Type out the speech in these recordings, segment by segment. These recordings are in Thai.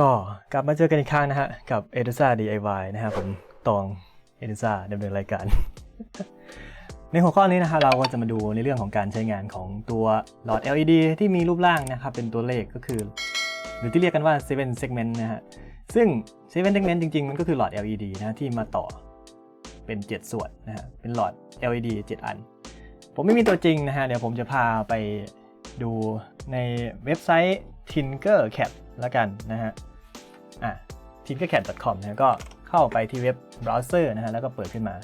ก็กลับมาเจอกันอีกครั้งนะฮะ กับ e d u s a DIY นะฮะผมตอง e d u s a ดำเนินรายการ ในหัวข้อนี้นะฮะเราก็จะมาดูในเรื่องของการใช้งานของตัวหลอด LED ที่มีรูปร่างนะครับเป็นตัวเลขก็คือ หรือที่เรียกกันว่า 7 segment นะฮะ ซึ่ง 7 segment จริง ๆ มันก็คือหลอด LED นะที่มาต่อเป็น 7 ส่วนนะฮะเป็นหลอด LED 7 อัน ผมไม่มีตัวจริงนะฮะเดี๋ยวผมจะพาไปดูในเว็บไซต์ tinkercad แล้วกันนะฮะ อะ tinkercad.com นะก็เข้าไปที่เว็บเบราว์เซอร์นะฮะแล้วก็เปิดขึ้นมา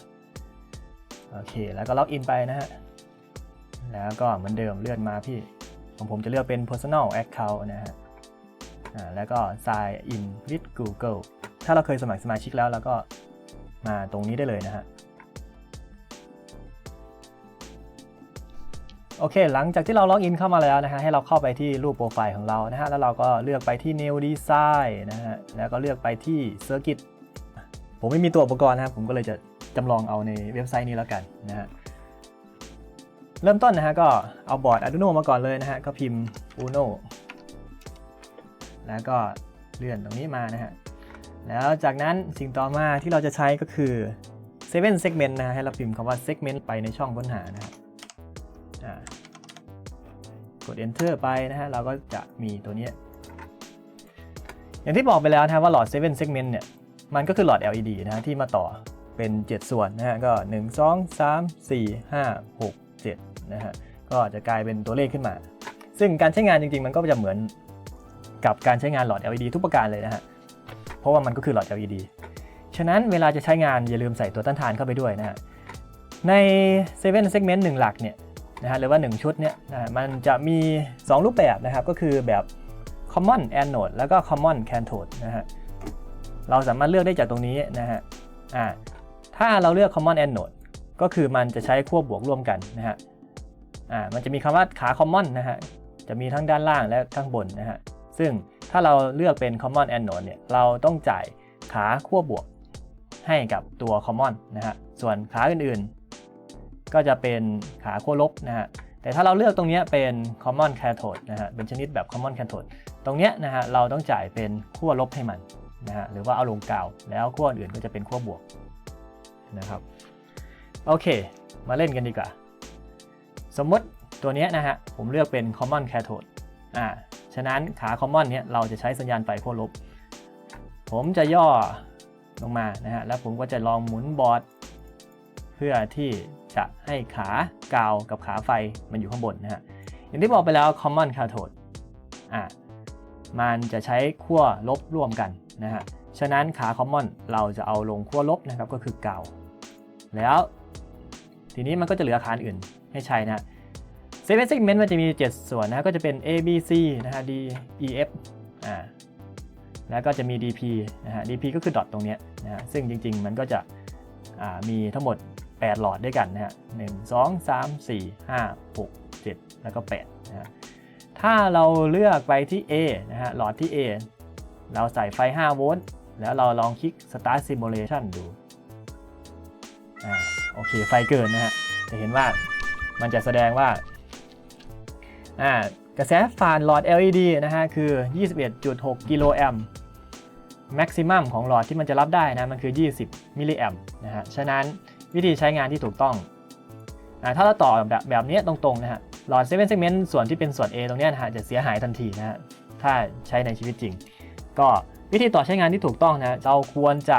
โอเค แล้วก็ล็อกอินไปนะฮะ แล้วก็เหมือนเดิมเลื่อนมาพี่ของผมจะเลือกเป็น personal account นะฮะอ่าแล้วก็ sign in with Google ถ้าเราเคยสมัครสมาชิกแล้วเราก็มาตรงนี้ได้เลยนะฮะ โอเค หลังจากที่เราล็อกอินเข้ามาแล้วนะฮะ ให้เราเข้าไปที่รูปโปรไฟล์ของเรานะฮะ แล้วเราก็เลือกไปที่ New Design นะฮะ แล้วก็เลือกไปที่ Circuit ผมไม่มีตัวอุปกรณ์นะครับ ผมก็เลยจะจำลองเอาในเว็บไซต์นี้แล้วกันนะฮะ เริ่มต้นนะฮะ ก็เอาบอร์ด Arduino มาก่อนเลยนะฮะ ก็พิมพ์ Uno แล้วก็เลื่อนตรงนี้มานะฮะ แล้วจากนั้นสิ่งต่อมาที่เราจะใช้ก็คือ7 segment นะฮะ ให้เราพิมพ์คำว่า segment ไปในช่องค้นหานะครับ กด enter ไปนะฮะเราก็จะมีตัวนี้ อย่างที่บอกไปแล้วนะครับว่าหลอด 7 segment เนี่ยมันก็คือหลอด LED นะฮะที่มาต่อเป็น 7 ส่วนนะฮะก็ 1 2 3 4 5 6 7นะฮะก็จะกลายเป็นตัวเลขขึ้นมา ซึ่งการใช้งานจริง ๆ มันก็จะเหมือนกับการใช้งานหลอด LED ทุกประการเลยนะฮะเพราะว่ามันก็คือหลอด LED ฉะนั้นเวลาจะใช้งานอย่าลืมใส่ตัวต้านทานเข้าไปด้วยนะฮะใน7 segment 1 หลักเนี่ย นะฮะหรือว่า 1 ชุดเนี่ยมันจะมี 2 รูปแบบนะครับ ก็คือแบบ common anode แล้วก็ common cathode นะฮะเราสามารถเลือกได้จากตรงนี้นะฮะอ่าถ้าเราเลือก common anode ก็คือมันจะใช้ขั้วบวกร่วมกันนะฮะอ่ามันจะมีคำว่าขา common นะฮะจะมีทั้งด้านล่างและข้างบนนะฮะซึ่งถ้าเราเลือกเป็น common anode เนี่ยเราต้องจ่ายขาขั้วบวกให้กับตัว common นะฮะส่วนขาอื่น ก็จะเป็นขาขั้วลบนะฮะแต่ถ้าเราเลือกตรงนี้เป็น common cathode นะฮะเป็นชนิดแบบ common cathode ตรงเนี้ยนะฮะเราต้องจ่ายเป็นขั้วลบให้มันนะฮะหรือว่าเอาลงกาวแล้วขั้วอื่นก็จะเป็นขั้วบวกนะครับโอเค มาเล่นกันดีกว่า สมมติตัวเนี้ยนะฮะผมเลือกเป็น common cathode อ่าฉะนั้นขา common เนี้ยเราจะใช้สัญญาณไฟขั้วลบ ผมจะย่อลงมานะฮะแล้วผมก็จะลองหมุนบอร์ด เพื่อที่จะให้ขากาวกับขาไฟมันอยู่ข้างบนนะฮะอย่างที่บอกไปแล้ว common cathode อะมันจะใช้ขั้วลบร่วมกันนะฮะฉะนั้นขา common เราจะเอาลงขั้วลบนะครับก็คือกาวแล้วทีนี้มันก็จะเหลือขาอื่นให้ใช้นะเซเว่น segment มันจะมี 7 ส่วนนะก็จะเป็น A B C นะฮะ D E F อ่าแล้วก็จะมี DP นะฮะ DP ก็คือดอทตรงเนี้ยนะฮะซึ่งจริงๆ มันก็จะอ่ามีทั้งหมด 8 หลอดด้วยกันนะฮะหนึ่งสองสามสี่ห้าหกเจ็ดแล้วก็8นะฮะถ้าเราเลือกไปที่ A นะฮะหลอดที่ A เราใส่ไฟ 5 โวลต์แล้วเราลองคลิก Start Simulation ดูอ่าโอเคไฟเกินนะฮะจะเห็นว่ามันจะแสดงว่าอ่ากระแสผ่านหลอด LED นะฮะคือ 21.6 กิโลแอมป์แม็กซิมัมของหลอดที่มันจะรับได้นะ มันคือ 20 มิลลิแอมป์นะฮะ ฉะนั้น วิธีใช้งานที่ถูกต้องถ้าเราต่อแบบแบบนี้ตรงๆนะฮะหลอด7 segment ส่วนที่เป็นส่วน A ตรงนี้นะฮะจะเสียหายทันทีนะฮะถ้าใช้ในชีวิตจริง ก็วิธีต่อใช้งานที่ถูกต้องนะเราควรจะ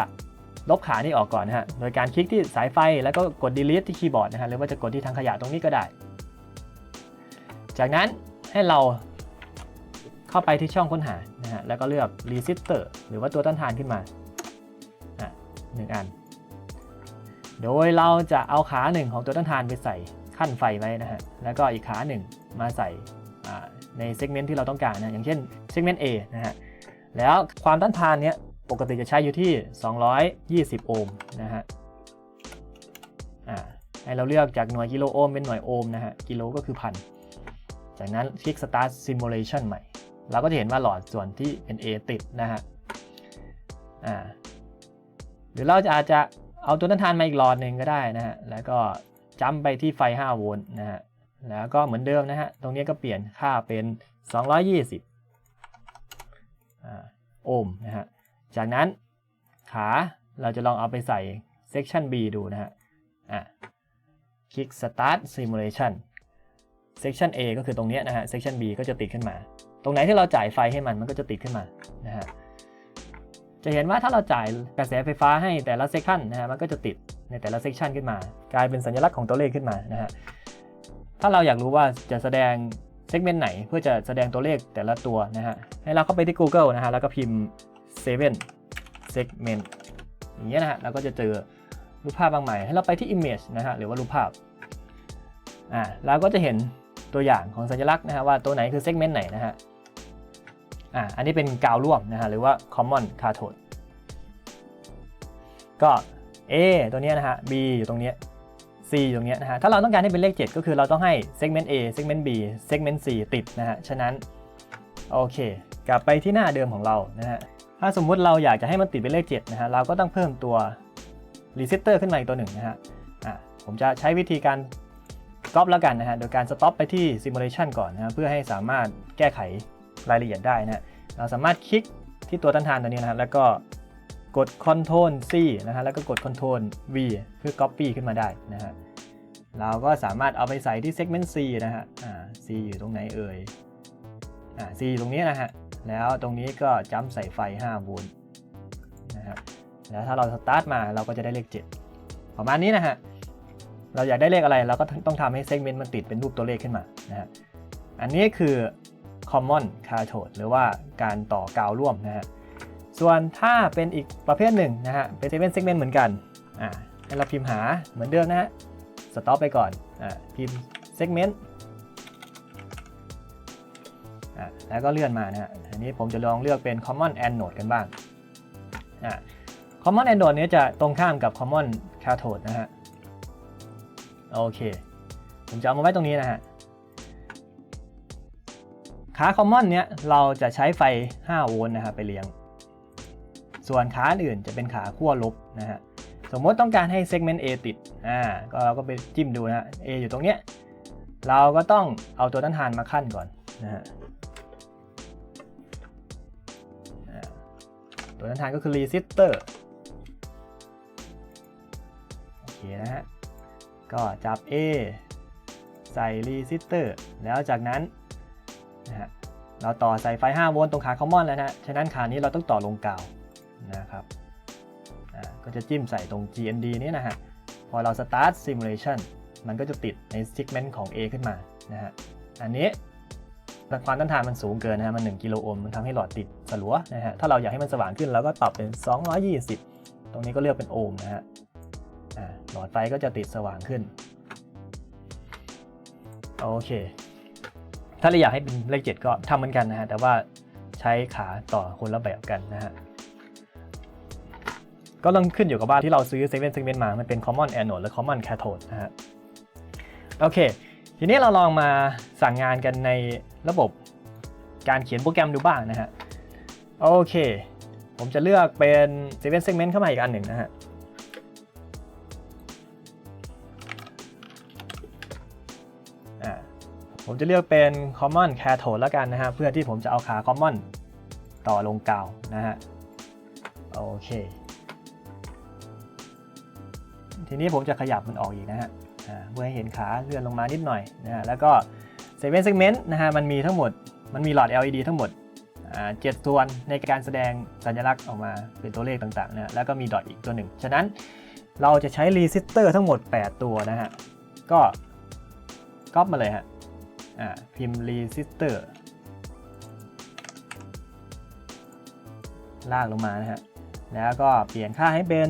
ลบขานี่ออกก่อนนะฮะโดยการคลิกที่สายไฟแล้วก็กด delete ที่คีย์บอร์ดนะฮะหรือว่าจะกดที่ทางขยะตรงนี้ก็ได้ จากนั้นให้เราเข้าไปที่ช่องค้นหานะฮะแล้วก็เลือก resistor หรือว่าตัวต้านทานขึ้นมาอะหนึ่งอัน โดยเราจะเอาขาหนึ่งของตัวต้านทานไปใส่ขั้นไฟไว้นะฮะ แล้วก็อีกขาหนึ่งมาใส่ในเซกเมนต์ที่เราต้องการนะ อย่างเช่นเซกเมนต์ A นะฮะ แล้วความต้านทานเนี้ยปกติจะใช้อยู่ที่ 220 โอห์มนะฮะอ่าให้เราเลือกจากหน่วยกิโลโอห์มเป็นหน่วยโอห์มนะฮะ กิโลก็คือพัน จากนั้นคลิก start simulation ใหม่ เราก็จะเห็นว่าหลอดส่วนที่เป็น A ติดนะฮะอ่าหรือเราจะอาจจะ เอาตัวต้านทานมาอีกหลอดหนึ่งก็ได้นะฮะ แล้วก็จัมไปที่ไฟ 5 โวลต์นะฮะ แล้วก็เหมือนเดิมนะฮะ ตรงนี้ก็เปลี่ยนค่าเป็น 220โอห์มนะฮะ จากนั้นขาเราจะลองเอาไปใส่ section B ดูนะฮะ อะ คลิก start simulation section A ก็คือตรงนี้นะฮะ section B ก็จะติดขึ้นมา ตรงไหนที่เราจ่ายไฟให้มันมันก็จะติดขึ้นมานะฮะ จะเห็นว่าถ้าเราจ่ายกระแสไฟฟ้าให้แต่ละ section นะฮะมันก็จะติดในแต่ละ section ขึ้นมา กลายเป็นสัญลักษณ์ของตัวเลขขึ้นมานะฮะถ้าเราอยากรู้ว่าจะแสดง segment ไหนเพื่อจะแสดงตัวเลขแต่ละตัวนะฮะให้เราเข้าไปที่ Google นะฮะแล้วก็พิมพ์7 segment อย่างเงี้ยนะฮะเราก็จะเจอรูปภาพบางใหม่ให้เราไปที่ image นะฮะหรือว่ารูปภาพอ่าเราก็จะเห็นตัวอย่างของสัญลักษณ์นะฮะว่าตัวไหนคือ segment ไหนนะฮะ อ่าอันนี้เป็นกาวร่วมนะฮะหรือว่า common cathode ก็ A ตัวนี้นะฮะ B อยู่ตรงนี้ C อยู่ตรงนี้นะฮะถ้าเราต้องการให้เป็นเลข 7 ก็คือเราต้องให้ segment A segment B segment C ติดนะฮะฉะนั้นโอเค กลับไปที่หน้าเดิมของเรานะฮะถ้าสมมุติเราอยากจะให้มันติดเป็นเลข 7 นะฮะเราก็ต้องเพิ่มตัว resistor ขึ้นมาอีกตัวหนึ่งนะฮะอะผมจะใช้วิธีการ stop แล้วกันนะฮะโดยการ stop ไปที่ simulation ก่อนนะฮะเพื่อให้สามารถแก้ไข รายละเอียดได้นะฮะเราสามารถคลิกที่ตัวต้านทานตัวนี้นะฮะแล้วก็กด Ctrl C นะฮะแล้วก็กด Ctrl V เพื่อ copy ขึ้นมาได้นะฮะเราก็สามารถเอาไปใส่ที่ segment C นะฮะอ่า C อยู่ตรงไหนเอ่ยอ่า C อยู่ตรงนี้นะฮะแล้วตรงนี้ก็จัมใส่ไฟ 5 โวลต์นะครับแล้วถ้าเราสตาร์ทมาเราก็จะได้เลข 7 ประมาณนี้นะฮะเราอยากได้เลขอะไรเราก็ต้องทำให้เซกเมนต์มันติดเป็นรูปตัวเลขขึ้นมานะฮะอันนี้คือ common cathode หรือว่าการต่อกาวร่วมนะฮะส่วนถ้าเป็นอีกประเภทหนึ่งนะฮะเป็น7 segment เหมือนกันอ่าให้เราพิมพ์หาเหมือนเดิมนะฮะสต็อปไปก่อนอ่าพิมพ์ segment อ่าแล้วก็เลื่อนมานะฮะอันนี้ผมจะลองเลือกเป็น common anode กันบ้างอ่า common anode เนี้ยจะตรงข้ามกับ common cathode นะฮะโอเค ผมจะเอามาไว้ตรงนี้นะฮะ ขา common เนี้ยเราจะใช้ไฟ 5 โวลต์นะครับไปเลี้ยง ส่วนขาอื่นจะเป็นขาขั้วลบนะฮะสมมติต้องการให้ segment A ติดอ่าก็เราก็ไปจิ้มดูนะฮะ A อยู่ตรงเนี้ยเราก็ต้องเอาตัวต้านทานมาขั้นก่อนนะฮะตัวต้านทานก็คือ resistor โอเคนะฮะก็จับ A ใส่ resistor แล้วจากนั้น นะฮะเราต่อใส่ไฟ 5 โวลต์ตรงขา common แล้วนะฮะฉะนั้นขานี้เราต้องต่อลงกาวนะครับก็จะจิ้มใส่ตรง GND นี้นะฮะ พอเรา start simulation มันก็จะติดใน segment ของ A ขึ้นมานะฮะ อันนี้ความต้านทานมันสูงเกินนะฮะ มัน 1 กิโลโอห์ม มันทำให้หลอดติดสลัวนะฮะ ถ้าเราอยากให้มันสว่างขึ้นเราก็ปรับเป็น 220 ตรงนี้ก็เลือกเป็นโอห์มนะฮะหลอดไฟก็จะติดสว่างขึ้น โอเค ถ้าเราอยากให้เป็นเลข 7 ก็ทำเหมือนกันนะฮะแต่ว่าใช้ขาต่อคนละแบบกันนะฮะก็ต้องขึ้นอยู่กับว่าที่เราซื้อ7 segment มา มันเป็น common anode หรือ common cathode นะฮะโอเค ทีนี้เราลองมาสั่งงานกันในระบบการเขียนโปรแกรมดูบ้างนะฮะ โอเค ผมจะเลือกเป็น7 segment เข้ามาอีกอันหนึ่งนะฮะ ผมจะเลือกเป็น common cathode แล้วกันนะฮะ เพื่อที่ผมจะเอาขา common ต่อลงกาวนะฮะ โอเค ทีนี้ผมจะขยับมันออกอีกนะฮะเพื่อให้เห็นขาเลื่อนลงมานิดหน่อยนะฮะ แล้วก็7 segment นะฮะ มันมีทั้งหมด มันมีหลอด LED ทั้งหมดอ่า7ส่วในการแสดงสัญลักษณ์ออกมาเป็นตัวเลขต่างๆนะแล้วก็มีดอทอีกตัวหนึ่ง ฉะนั้นเราจะใช้ resistor ทั้งหมด 8 ตัวนะฮะ ก็ก๊อปมาเลยฮะ พิมพ์ resistor ลากลงมานะฮะ แล้วก็เปลี่ยนค่าให้เป็น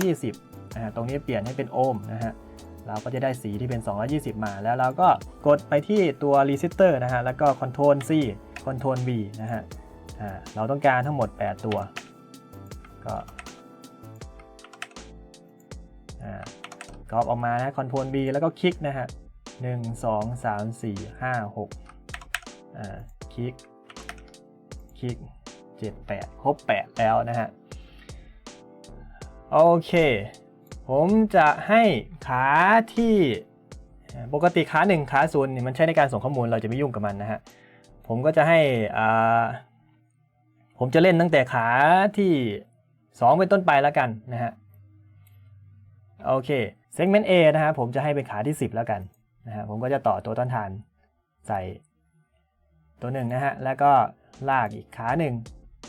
220นะฮะตรงนี้เปลี่ยนให้เป็นโอห์มนะฮะ เราก็จะได้สีที่เป็น 220 มา แล้วเราก็กดไปที่ตัว resistor นะฮะ แล้วก็ control C control V นะฮะ อ่า เราต้องการทั้งหมด 8 ตัว ก็อ่ากรอบออกมานะ control B แล้วก็คลิกนะฮะ หนึ่งสองสามสี่ห้าหกอ่าคลิก คลิกเจ็ดแปดครบแปดแล้วนะฮะ โอเค ผมจะให้ขาที่ปกติขาหนึ่งขาศูนย์นี่มันใช้ในการส่งข้อมูลเราจะไม่ยุ่งกับมันนะฮะ ผมก็จะให้อ่าผมจะเล่นตั้งแต่ขาที่ 2 เป็นต้นไปแล้วกันนะฮะ โอเค segment A นะฮะผมจะให้เป็นขาที่ 10 แล้วกัน นะฮะผมก็จะต่อตัวต้นทานใส่ตัวหนึ่งนะฮะ แล้วก็ลากอีกขาหนึ่ง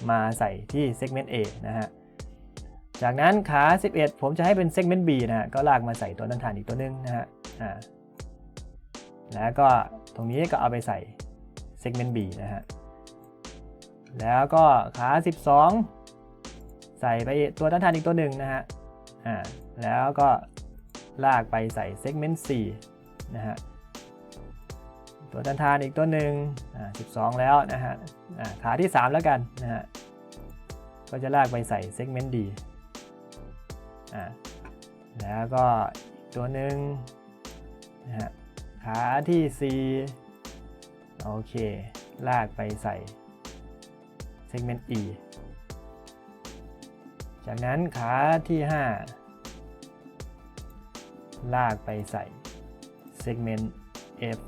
มาใส่ที่ segment A นะฮะ จากนั้นขา 11 ผมจะให้เป็น segment B นะฮะ ก็ลากมาใส่ตัวต้นทานอีกตัวหนึ่งนะฮะ อ่า แล้วก็ตรงนี้ก็เอาไปใส่ segment B นะฮะ แล้วก็ขา 12 ใส่ไปตัวต้นทานอีกตัวหนึ่งนะฮะ อ่า แล้วก็ลากไปใส่ segment 4 นะฮะตัวต้านทานอีกตัวหนึ่งอ่า12 แล้วนะฮะอ่าขาที่ 3 แล้วกันนะฮะก็จะลากไปใส่ segment D อ่าแล้วก็อีกตัวหนึ่งนะฮะขาที่ 4 โอเค ลากไปใส่ segment E จากนั้นขาที่ 5 ลากไปใส่ segment F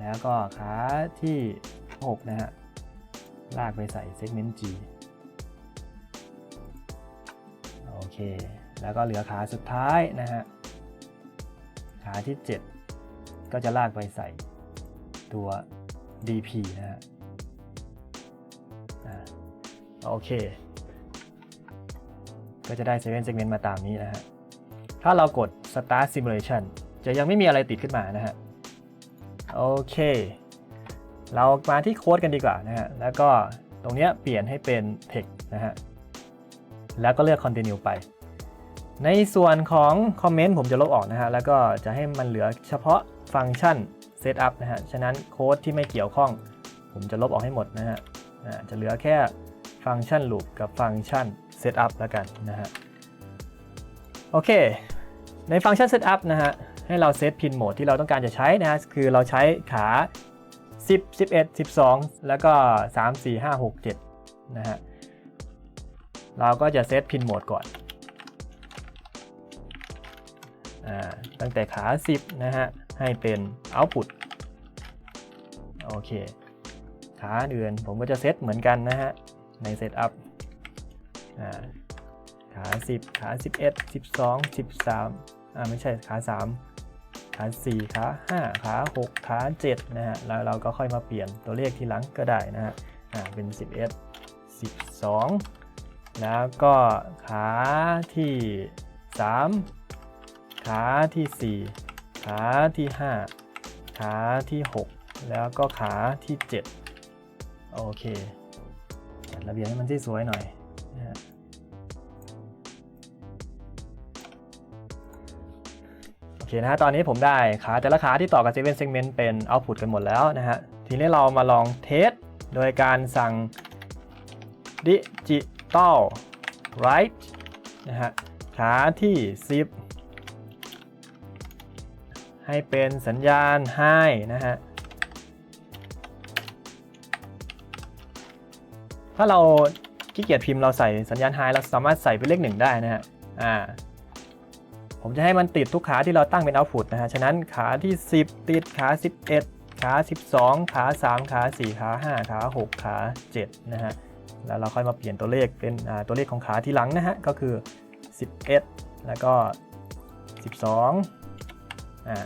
แล้วก็ขาที่ 6 นะฮะ ลากไปใส่ segment G โอเค แล้วก็เหลือขาสุดท้ายนะฮะ ขาที่ 7 ก็จะลากไปใส่ตัว DP นะฮะโอเค ก็จะได้7 segment มาตามนี้นะฮะ ถ้าเรากด start simulation จะยังไม่มีอะไรติดขึ้นมานะฮะ โอเค เรามาที่โค้ดกันดีกว่านะฮะ แล้วก็ตรงเนี้ยเปลี่ยนให้เป็น text นะฮะ แล้วก็เลือก continue ไป ในส่วนของคอมเมนต์ผมจะลบออกนะฮะ แล้วก็จะให้มันเหลือเฉพาะฟังก์ชัน setup นะฮะ ฉะนั้นโค้ดที่ไม่เกี่ยวข้อง ผมจะลบออกให้หมดนะฮะจะเหลือแค่ฟังก์ชัน loop กับฟังก์ชัน setup แล้วกันนะฮะ โอเค ในฟังก์ชัน setup นะฮะ ให้เราเซตพินโหมดที่เราต้องการจะใช้นะฮะ คือเราใช้ขา 10 11 12 แล้วก็ 3 4 5 6 7 นะฮะ เราก็จะเซตพินโหมดก่อน อ่า ตั้งแต่ขา 10 นะฮะ ให้เป็น output โอเค ขาอื่นผมก็จะเซตเหมือนกันนะฮะ ใน setup อ่า ขา 10 ขา 11 12 13อ่าไม่ใช่ขา 3 ขา 4 ขา 5 ขา 6 ขา 7 นะฮะ แล้วเราก็ค่อยมาเปลี่ยนตัวเลขทีหลังก็ได้นะฮะ อ่า เป็น 11 12 แล้วก็ขาที่ 3 ขาที่ 4 ขาที่ 5 ขาที่ 6 แล้วก็ขาที่ 7 โอเคจัดระเบียบให้มันที่สวยหน่อยนะฮะ อเคนะฮะตอนนี้ผมได้ขาแต่ละขาที่ต่อกับ7 segment เป็น output กันหมดแล้วนะฮะ ทีนี้เรามาลองเทสโดยการสั่ง digital write นะฮะขาที่ 10 ให้เป็นสัญญาณ high นะฮะ ถ้าเราขี้เกียจพิมพ์เราใส่สัญญาณ high เราสามารถใส่เป็นเลขหนึ่งได้นะฮะ อ่า ผมจะให้มันติดทุกขาที่เราตั้งเป็น output นะฮะ ฉะนั้นขาที่ 10 ติดขา 11 ขา 12 ขา 3 ขา 4 ขา 5 ขา 6 ขา 7 นะฮะ แล้วเราค่อยมาเปลี่ยนตัวเลขเป็นตัวเลขของขาที่หลังนะฮะ ก็คือ 11 แล้วก็ 12 อ่า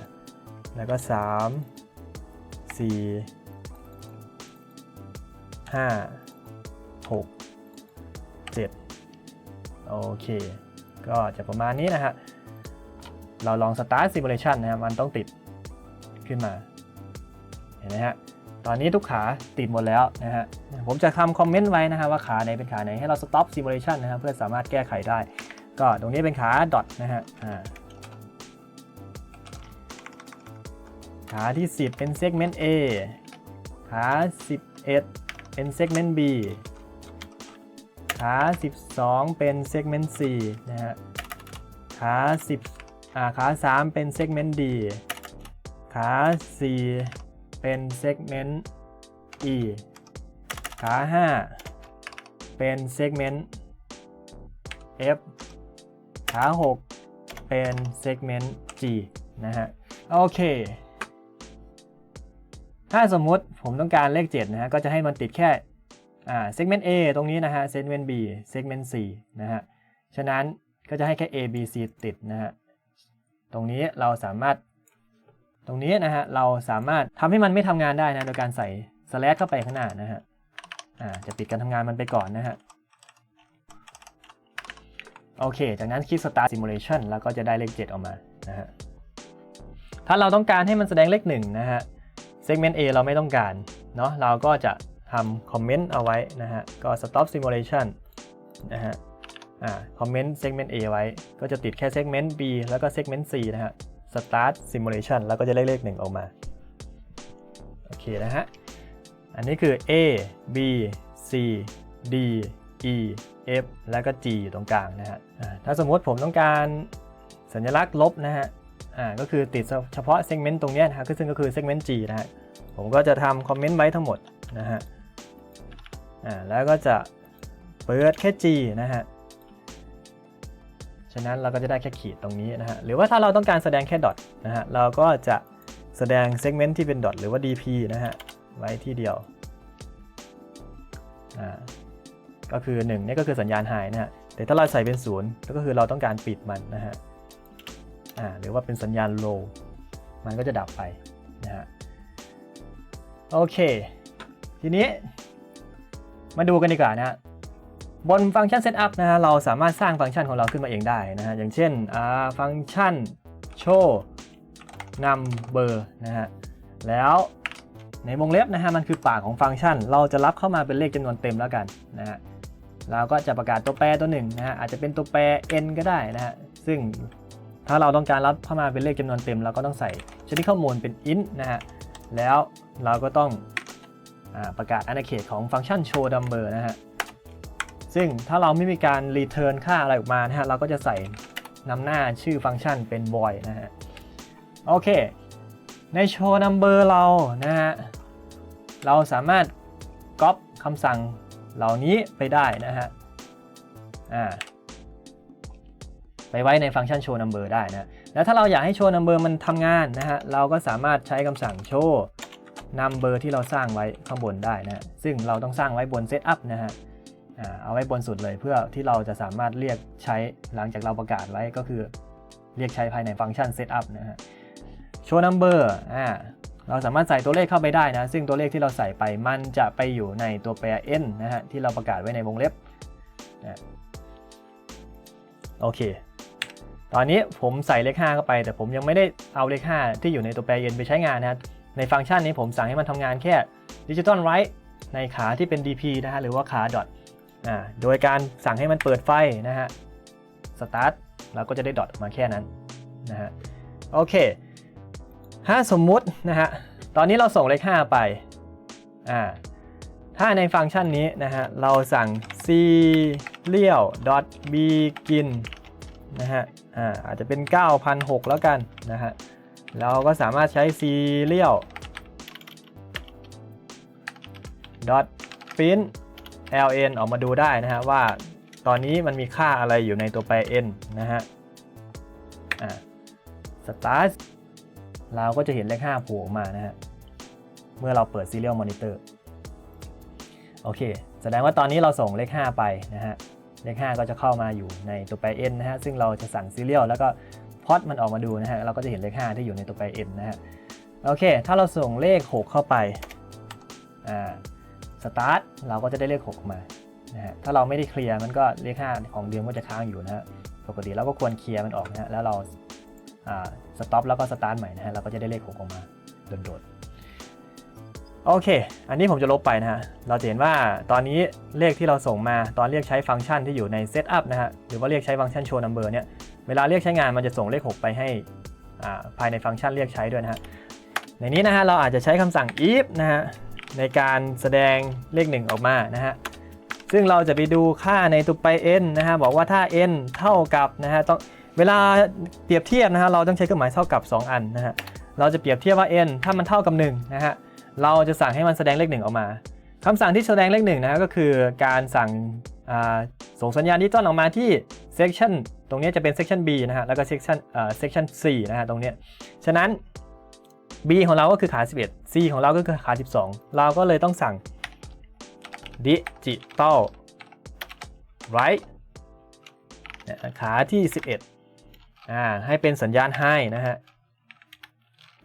แล้วก็ 3 4 5 6 7 โอเค ก็จะประมาณนี้นะฮะ เราลอง start simulation นะครับมันต้องติดขึ้นมา เห็นไหมฮะ ตอนนี้ทุกขาติดหมดแล้วนะฮะ ผมจะทำคอมเมนต์ไว้นะฮะว่าขาไหนเป็นขาไหน ให้เรา stop simulation นะครับเพื่อสามารถแก้ไขได้ ก็ตรงนี้เป็นขา dot นะฮะขาที่ 10 เป็น segment A ขา 11 เป็น segment B ขา 12 เป็น segment C นะฮะ ขา 10 ขา 3 เป็น segment D ขา 4 เป็น segment E ขา 5 เป็น segment F ขา 6 เป็น segment G นะฮะ โอเค ถ้าสมมุติผมต้องการเลข 7 นะฮะ ก็จะให้มันติดแค่ อ่า segment A ตรงนี้นะฮะ segment B segment C นะฮะ ฉะนั้นก็จะให้แค่ A B C ติดนะฮะ ตรงนี้เราสามารถตรงนี้นะฮะเราสามารถทำให้มันไม่ทำงานได้นะโดยการใส่ slash เข้าไปข้างหน้านะฮะอ่าจะปิดการทำงานมันไปก่อนนะฮะโอเค จากนั้นคลิก start simulation แล้วก็จะได้เลข 7 ออกมานะฮะถ้าเราต้องการให้มันแสดงเลข1นะฮะ segment A เราไม่ต้องการเนาะเราก็จะทำ comment เอาไว้นะฮะก็ stop simulation นะฮะ คอ่า comment segment A ไว้ ก็จะติดแค่ segment B แล้วก็ segment C นะฮะ start simulation แล้วก็จะได้เลข1ออกมา โอเคนะฮะ อันนี้คือ A B C D E F แล้วก็ G อยู่ตรงกลางนะฮะ ถ้าสมมติผมต้องการสัญลักษณ์ลบนะฮะ ก็คือติดเฉพาะ segment ตรงนี้นะฮะซึ่งก็คือ segment G นะฮะ ผมก็จะทำคอมเมนต์ไว้ทั้งหมดนะฮะ แล้วก็จะเปิดแค่ G นะฮะะนั้นเราก็จะได้แค่ขีดตรงนี้นะฮะ หรือว่าถ้าเราต้องการแสดงแค่ดอทนะฮะ เราก็จะแสดง segment ที่เป็นดอทหรือว่า DP นะฮะ ไว้ที่เดียว อ่า ก็คือ1นี่ก็คือสัญญาณหายนะฮะ แต่ถ้าเราใส่เป็น0ก็คือเราต้องการปิดมันนะฮะ อ่า หรือว่าเป็นสัญญาณ low มันก็จะดับไปนะฮะ โอเค ทีนี้มาดูกันดีกว่านะฮะ บนฟังก์ชัน setup นะฮะเราสามารถสร้างฟังก์ชันของเราขึ้นมาเองได้นะฮะอย่างเช่นฟังก์ชัน show number นะฮะแล้วในวงเล็บนะฮะมันคือปากของฟังก์ชัน เราจะรับเข้ามาเป็นเลขจำนวนเต็มแล้วกันนะฮะเราก็จะประกาศตัวแปรตัวหนึ่งนะฮะอาจจะเป็นตัวแปร n ก็ได้นะฮะซึ่งถ้าเราต้องการรับเข้ามาเป็นเลขจำนวนเต็ม เราก็ต้องใส่ชนิดข้อมูลเป็น int นะฮะแล้วเราก็ต้องอประกาศอาณาเขตของฟังก์ชัน show number นะฮะ ซึ่งถ้าเราไม่มีการ return ค่าอะไรออกมานะฮะเราก็จะใส่นำหน้าชื่อฟังก์ชันเป็น void นะฮะโอเค ใน show number เรานะฮะเราสามารถก๊อปคำสั่งเหล่านี้ไปได้นะฮะอ่าไปไว้ในฟังก์ชัน show number ได้นะ แล้วถ้าเราอยากให้ show number มันทำงานนะฮะ เราก็สามารถใช้คำสั่ง show number ที่เราสร้างไว้ข้างบนได้นะ ซึ่งเราต้องสร้างไว้บน setup นะฮะ เอาไว้บนสุดเลยเพื่อที่เราจะสามารถเรียกใช้หลังจากเราประกาศไว้ก็คือ เรียกใช้ภายในฟังก์ชัน setup นะฮะ show number อ่าเราสามารถใส่ตัวเลขเข้าไปได้นะ ซึ่งตัวเลขที่เราใส่ไปมันจะไปอยู่ในตัวแปร n นะฮะที่เราประกาศไว้ในวงเล็บนะโอเค ตอนนี้ผมใส่เลข 5 เข้าไป แต่ผมยังไม่ได้เอาเลข 5 ที่อยู่ในตัวแปร n ไปใช้งานนะในฟังก์ชันนี้ผมสั่งให้มันทำงานแค่ digital write ในขาที่เป็น dp นะฮะหรือว่าขา dot โดยการสั่งให้มันเปิดไฟนะฮะ start เราก็จะได้ดอทออกมาแค่นั้นนะฮะ โอเค ถ้าสมมุตินะฮะ ตอนนี้เราส่งเลข 5 ไป อ่า ถ้าในฟังก์ชันนี้นะฮะ เราสั่ง serial begin นะฮะ อ่า อาจจะเป็น 9,006แล้วกันนะฮะ เราก็สามารถใช้ serial print ln ออกมาดูได้นะฮะว่าตอนนี้มันมีค่าอะไรอยู่ในตัวแปร n นะฮะอ่า start เราก็จะเห็นเลข5โผล่ออกมานะฮะ เมื่อเราเปิด Serial Monitor โอเค แสดงว่าตอนนี้เราส่งเลข 5 ไปนะฮะ เลข 5 ก็จะเข้ามาอยู่ในตัวแปร n นะฮะ ซึ่งเราจะสั่ง Serial แล้วก็พอดมันออกมาดูนะฮะ เราก็จะเห็นเลข 5 ที่อยู่ในตัวแปร n นะฮะ โอเค ถ้าเราส่งเลข 6 เข้าไป อ่า Start เราก็จะได้เลข6ออกมานะฮะถ้าเราไม่ได้เคลียร์มันก็เลข 5 ของเดิมก็จะค้างอยู่นะฮะปกติเราก็ควรเคลียร์มันออกนะฮะแล้วเราสต็อปแล้วก็สตาร์ทใหม่นะฮะเราก็จะได้เลข 6 ออกมาโดดๆโอเค อันนี้ผมจะลบไปนะฮะเราจะเห็นว่าตอนนี้เลขที่เราส่งมาตอนเรียกใช้ฟังก์ชันที่อยู่ใน setup นะฮะหรือว่าเรียกใช้ฟังก์ชัน show number เนี่ยเวลาเรียกใช้งานมันจะส่งเลข 6 ไปให้ภายในฟังก์ชันเรียกใช้ด้วยนะฮะในนี้นะฮะเราอาจจะใช้คำสั่ง if นะฮะ ในการแสดงเลข 1 ออกมานะฮะซึ่งเราจะไปดูค่าในตัวไป n นะฮะบอกว่าถ้า n เท่ากับนะฮะต้องเวลาเปรียบเทียบนะฮะเราต้องใช้เครื่องหมายเท่ากับ 2 อันนะฮะเราจะเปรียบเทียบว่า n ถ้ามันเท่ากับ1นะฮะเราจะสั่งให้มันแสดงเลข 1 ออกมาคำสั่งที่แสดงเลข1นะฮะก็คือการสั่งส่งสัญญาณดิจิตอลออกมาที่ section ตรงนี้จะเป็น section B นะฮะแล้วก็ section section C นะฮะตรงนี้ฉะนั้น B ของเราก็คือขา 11 C ของเราก็คือขา 12 เราก็เลยต้องสั่ง digital right เนี่ยขาที่ 11อ่าให้เป็นสัญญาณให้นะฮะ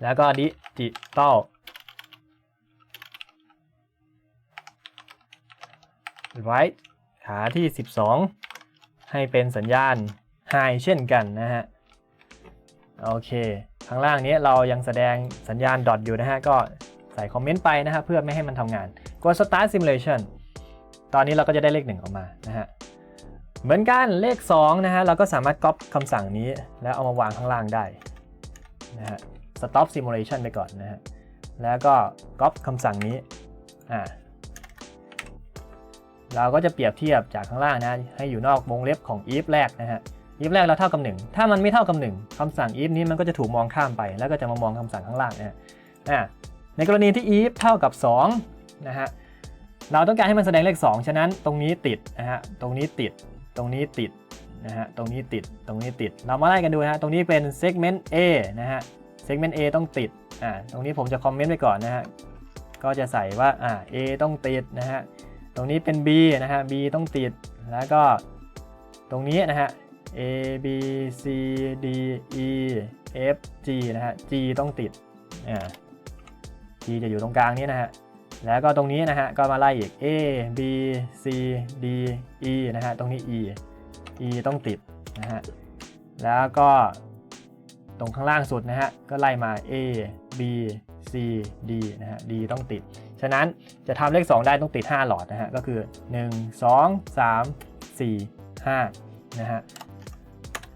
แล้วก็ digital right ขาที่ 12 ให้เป็นสัญญาณ high เช่นกันนะฮะ โอเค ข้างล่างนี้เรายังแสดงสัญญาณดอทอยู่นะฮะ ก็ใส่คอมเมนต์ไปนะฮะเพื่อไม่ให้มันทำงานกด start simulation ตอนนี้เราก็จะได้เลข 1 ออกมานะฮะ เหมือนกันเลข2นะฮะเราก็สามารถก๊อปคำสั่งนี้ แล้วเอามาวางข้างล่างได้นะฮะ stop simulation ไปก่อนนะฮะ แล้วก็ก๊อปคำสั่งนี้อ่าเราก็จะเปรียบเทียบจากข้างล่างนะให้อยู่นอกวงเล็บของ if แรกนะฮะ if แรกเราเท่ากับ 1 ถ้ามันไม่เท่ากับ 1คำสั่ง if นี้มันก็จะถูกมองข้ามไป แล้วก็จะมามองคำสั่งข้างล่างนะฮะอ่าในกรณีที่ if เท่ากับ2นะฮะเราต้องการให้มันแสดงเลข 2 ฉะนั้นตรงนี้ติดนะฮะตรงนี้ติดตรงนี้ติดนะฮะตรงนี้ติดตรงนี้ติด เรามาไล่กันดูนะฮะตรงนี้เป็น segment A นะฮะ segment A ต้องติดอ่าตรงนี้ผมจะคอมเมนต์ไว้ก่อนนะฮะก็จะใส่ว่าอ่า A ต้องติดนะฮะตรงนี้เป็น B นะฮะ B ต้องติดแล้วก็ตรงนี้นะฮะ A B C D E F G นะฮะ G ต้องติดอ่า G จะอยู่ตรงกลางนี้นะฮะ แล้วก็ตรงนี้นะฮะ ก็มาไล่อีก A B C D E นะฮะ ตรงนี้ E E ต้องติดนะฮะ แล้วก็ตรงข้างล่างสุดนะฮะ ก็ไล่มา A B C D นะฮะ D ต้องติด ฉะนั้นจะทำเลข 2 ได้ต้องติด 5 หลอดนะฮะ ก็คือ 1 2 3 4 5นะฮะ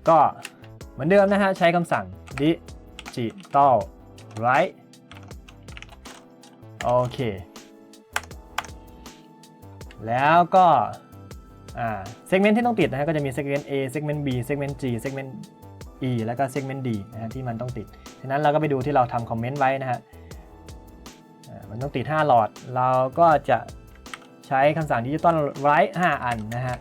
ก็เหมือนเดิมนะฮะ ใช้คำสั่ง digital right โอเค แล้วก็ อ่า segment ที่ต้องติดนะฮะ ก็จะมี segment A segment B segment G segment E แล้วก็ segment D นะฮะที่มันต้องติด ฉะนั้นเราก็ไปดูที่เราทำคอมเมนต์ไว้นะฮะมันต้องติด 5 หลอด เราก็จะใช้คำสั่ง digital write 5อันนะฮะ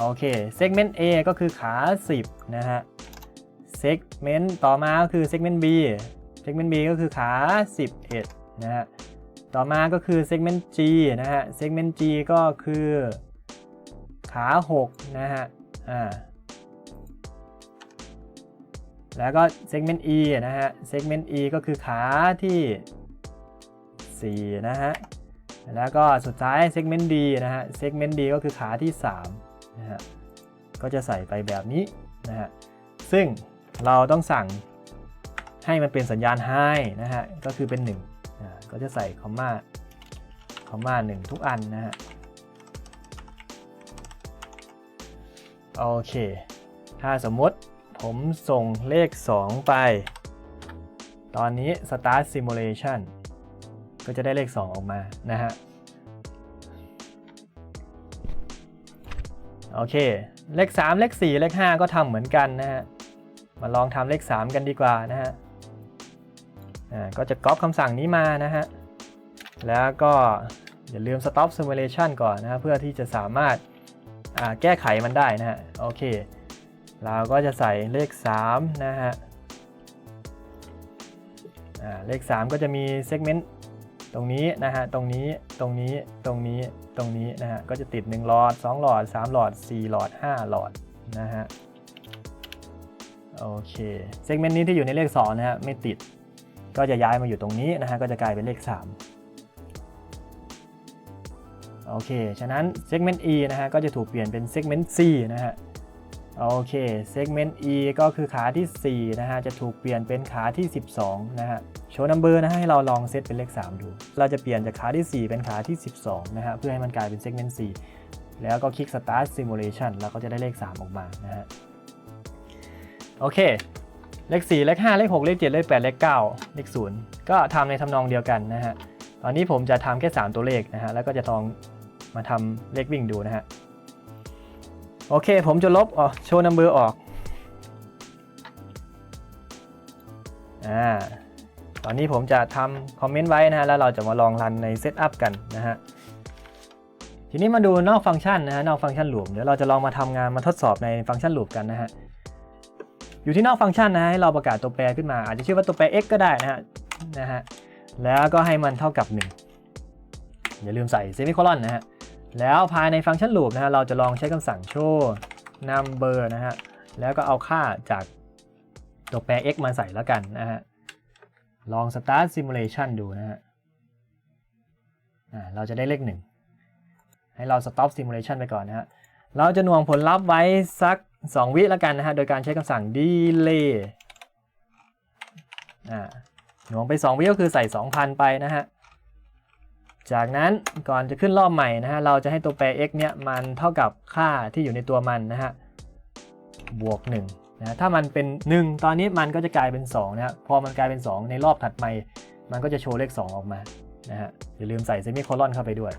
โอเค segment A ก็คือขา 10 นะฮะ segment ต่อมาก็คือ segment B segment B ก็คือขา 11 นะฮะ ต่อมาก็คือ segment G นะฮะ segment G ก็คือขา 6 นะฮะ อ่า แล้วก็ segment E นะฮะ segment E ก็คือขาที่ 4 นะฮะ แล้วก็สุดท้าย segment D นะฮะ segment D ก็คือขาที่ 3 ฮะก็จะใส่ไปแบบนี้นะฮะซึ่งเราต้องสั่งให้มันเป็นสัญญาณ high นะฮะก็คือเป็น1อ่าก็จะใส่คอมมาคอมมา1ทุกอันนะฮะโอเค ถ้าสมมติผมส่งเลข 2 ไป ตอนนี้ start simulation ก็จะได้เลข 2 ออกมานะฮะ โอเค เลข 3 เลข 4 เลข 5 ก็ทำเหมือนกันนะฮะ มาลองทำเลข 3 กันดีกว่านะฮะ อ่า ก็จะก๊อปคำสั่งนี้มานะฮะ แล้วก็อย่าลืม stop simulation ก่อนนะฮะเพื่อที่จะสามารถอ่าแก้ไขมันได้นะฮะ โอเค เราก็จะใส่เลข 3 นะฮะอ่าเลข 3 ก็จะมี segment ตรงนี้นะฮะตรงนี้ตรงนี้ตรงนี้ตรงนี้นะฮะก็จะติด 1 หลอด 2 หลอด 3 หลอด 4 หลอด 5 หลอดนะฮะโอเค segment นี้ที่อยู่ในเลข2นะฮะไม่ติดก็จะย้ายมาอยู่ตรงนี้นะฮะก็จะกลายเป็นเลข 3 โอเค ฉะนั้น segment E นะฮะก็จะถูกเปลี่ยนเป็น segment C นะฮะ โอเค segment E ก็คือขาที่ 4 นะฮะ จะถูกเปลี่ยนเป็นขาที่ 12 นะฮะ โชว์ number นะฮะให้เราลองเซตเป็นเลข 3 ดู เราจะเปลี่ยนจากขาที่ 4 เป็นขาที่ 12 นะฮะ เพื่อให้มันกลายเป็น segment C แล้วก็คลิก start simulation แล้วก็จะได้เลข 3 ออกมา นะฮะ โอเค เลข 4 เลข 5 เลข 6 เลข 7 เลข 8 เลข 9 เลข 0 ก็ทำในทำนองเดียวกันนะฮะ ตอนนี้ผมจะทำแค่ 3 ตัวเลขนะฮะ แล้วก็จะลองมาทำเลขวิ่งดูนะฮะ โอเค ผมจะลบออกโชว์นัมเบอร์ออก อ่า ตอนนี้ผมจะทำคอมเมนต์ไว้นะฮะ แล้วเราจะมาลองรันในเซตอัพกันนะฮะ ทีนี้มาดูนอกฟังก์ชันนะฮะ นอกฟังก์ชันหลูปเดี๋ยวเราจะลองมาทำงานมาทดสอบในฟังก์ชันหลูปกันนะฮะ อยู่ที่นอกฟังก์ชันนะฮะให้เราประกาศตัวแปรขึ้นมา อาจจะชื่อว่าตัวแปร x ก็ได้นะฮะ นะฮะ แล้วก็ให้มันเท่ากับ 1 อย่าลืมใส่เซมิโคลอนนะฮะ แล้วภายในฟังก์ชัน loop นะฮะเราจะลองใช้คำสั่ง show number นะฮะแล้วก็เอาค่าจากตัวแปร x มาใส่แล้วกันนะฮะลอง start simulation ดูนะฮะเราจะได้เลข1ให้เรา stop simulation ไปก่อนนะฮะเราจะหน่วงผลลัพธ์ไว้สัก 2 วิแล้วกันนะฮะโดยการใช้คำสั่ง delay อ่าหน่วงไป 2 วิก็คือใส่ 2,000 ไปนะฮะ จากนั้นก่อนจะขึ้นรอบใหม่นะฮะเราจะให้ตัวแปร x เนี่ยมันเท่ากับค่าที่อยู่ในตัวมันนะฮะบวก1นะฮะถ้ามันเป็น 1 ตอนนี้มันก็จะกลายเป็น2นะฮะพอมันกลายเป็น 2 ในรอบถัดไปมันก็จะโชว์เลข 2 ออกมานะฮะอย่าลืมใส่เซมิโคลอนเข้าไปด้วย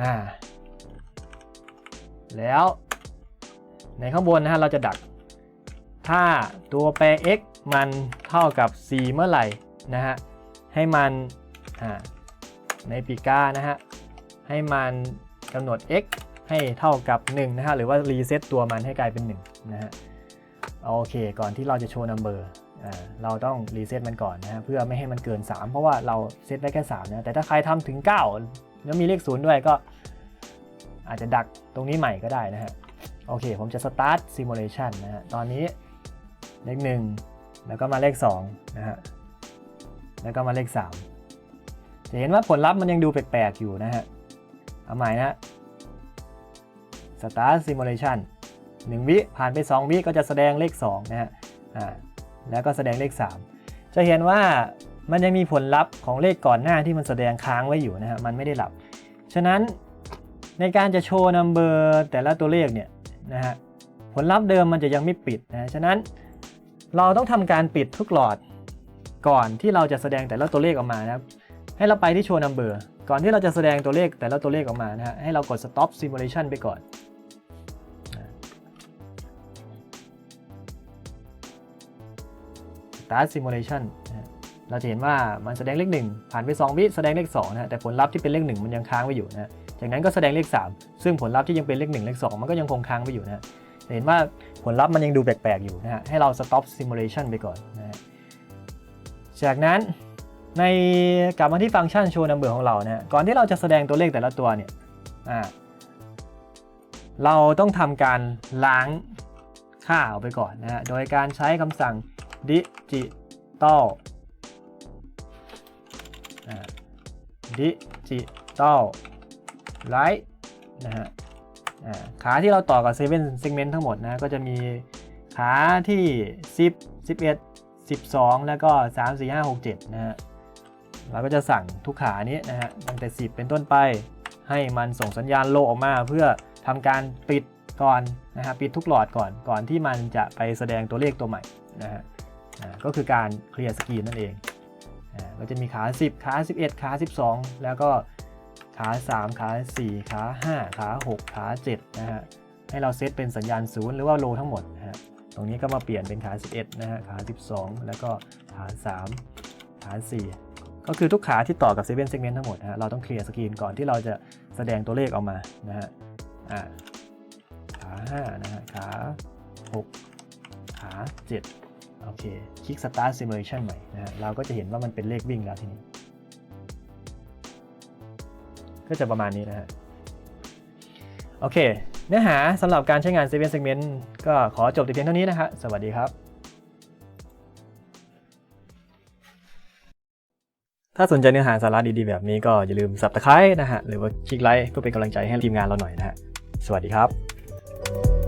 อ่าแล้วในข้างบนนะฮะเราจะดัก ถ้าตัวแปร x มันเท่ากับ 4 เมื่อไหร่นะฮะให้มันอ่า ในปีกานะฮะ ให้มันกำหนด x ให้เท่ากับ1นะฮะ หรือว่ารีเซ็ตตัวมันให้กลายเป็น1นะฮะ โอเค ก่อนที่เราจะโชว์นัมเบอร์เราต้องรีเซ็ตมันก่อนนะฮะ เพื่อไม่ให้มันเกิน 3 เพราะว่าเราเซ็ตไว้แค่3นะแต่ถ้าใครทำถึง 9 แล้วมีเลข0ด้วยก็ อาจจะดักตรงนี้ใหม่ก็ได้นะฮะ โอเค ผมจะ start simulation นะฮะ ตอนนี้เลข 1 แล้วก็มาเลข2นะฮะ แล้วก็มาเลข 3 จะเห็นว่าผลลัพธ์มันยังดูแปลกๆอยู่นะฮะ เอาใหม่นะฮะ start simulation 1 วิผ่านไป 2 วิก็จะแสดงเลข 2 นะฮะ อ่า แล้วก็แสดงเลข 3 จะเห็นว่ามันยังมีผลลัพธ์ของเลขก่อนหน้าที่มันแสดงค้างไว้อยู่นะฮะ มันไม่ได้หลับ ฉะนั้นในการจะโชว์นัมเบอร์แต่ละตัวเลขเนี่ยนะฮะ ผลลัพธ์เดิมมันจะยังไม่ปิดนะ ฉะนั้นเราต้องทำการปิดทุกหลอดก่อนที่เราจะแสดงแต่ละตัวเลขออกมานะครับ ให้เราไปที่โชว์นัมเบอร์ก่อนที่เราจะแสดงตัวเลขแต่ละตัวเลขออกมานะฮะให้เรากด stop simulation ไปก่อน start simulation นเราจะเห็นว่ามันแสดงเลข 1 ผ่านไป 2 วิแสดงเลข2นะฮะแต่ผลลัพธ์ที่เป็นเลข 1 มันยังค้างไว้อยู่นะฮะจากนั้นก็แสดงเลข 3 ซึ่งผลลัพธ์ที่ยังเป็นเลข 1 เลข 2 มันก็ยังคงค้างไว้อยู่นะฮะเห็นว่าผลลัพธ์มันยังดูแปลกๆอยู่นะฮะให้เรา stop simulation ไปก่อนนะจากนั้น ในกลับมาที่ฟังก์ชัน show number ของเรานะฮะก่อนที่เราจะแสดงตัวเลขแต่ละตัวเนี่ยเราต้องทำการล้างค่าออกไปก่อนนะฮะโดยการใช้คำสั่ง digital อ่า digital right นะฮะขาที่เราต่อกับ7 segment ทั้งหมดนะก็จะมีขาที่ 10 11 12 แล้วก็ 3 4 5 6 7 นะฮะ เราก็จะสั่งทุกขานี้นะฮะตั้งแต่ 10 เป็นต้นไป ให้มันส่งสัญญาณโลออกมา เพื่อทำการปิดก่อนนะฮะปิดทุกหลอดก่อนก่อนที่มันจะไปแสดงตัวเลขตัวใหม่นะฮะก็คือการเคลียร์สกรีนนั่นเองอ่าก็จะมีขา 10 ขา 11 ขา 12 แล้วก็ขา 3 ขา 4 ขา 5 ขา 6 ขา 7 นะฮะ ให้เราเซตเป็นสัญญาณศูนย์หรือว่าโลทั้งหมดนะฮะ ตรงนี้ก็มาเปลี่ยนเป็นขา 11 นะฮะ ขา 12 แล้วก็ขา 3 ขา 4 ก็คือทุกขาที่ต่อกับ7 segment ทั้งหมดนะฮะเราต้องเคลียร์สกรีนก่อนที่เราจะแสดงตัวเลขออกมานะฮะอ่าขา5นะฮะขา6ขา7โอเคคลิก start simulation ใหม่นะฮะเราก็จะเห็นว่ามันเป็นเลขวิ่งแล้วทีนี้ ก็จะประมาณนี้นะฮะโอเค เนื้อหาสำหรับการใช้งาน7 segment ก็ขอจบแต่เพียงเท่านี้นะฮะสวัสดีครับ ถ้าสนใจเนื้อหาสาระดีๆแบบนี้ก็อย่าลืม subscribe นะฮะ หรือว่าคลิกไลค์เพื่อเป็นกำลังใจให้ทีมงานเราหน่อยนะฮะ สวัสดีครับ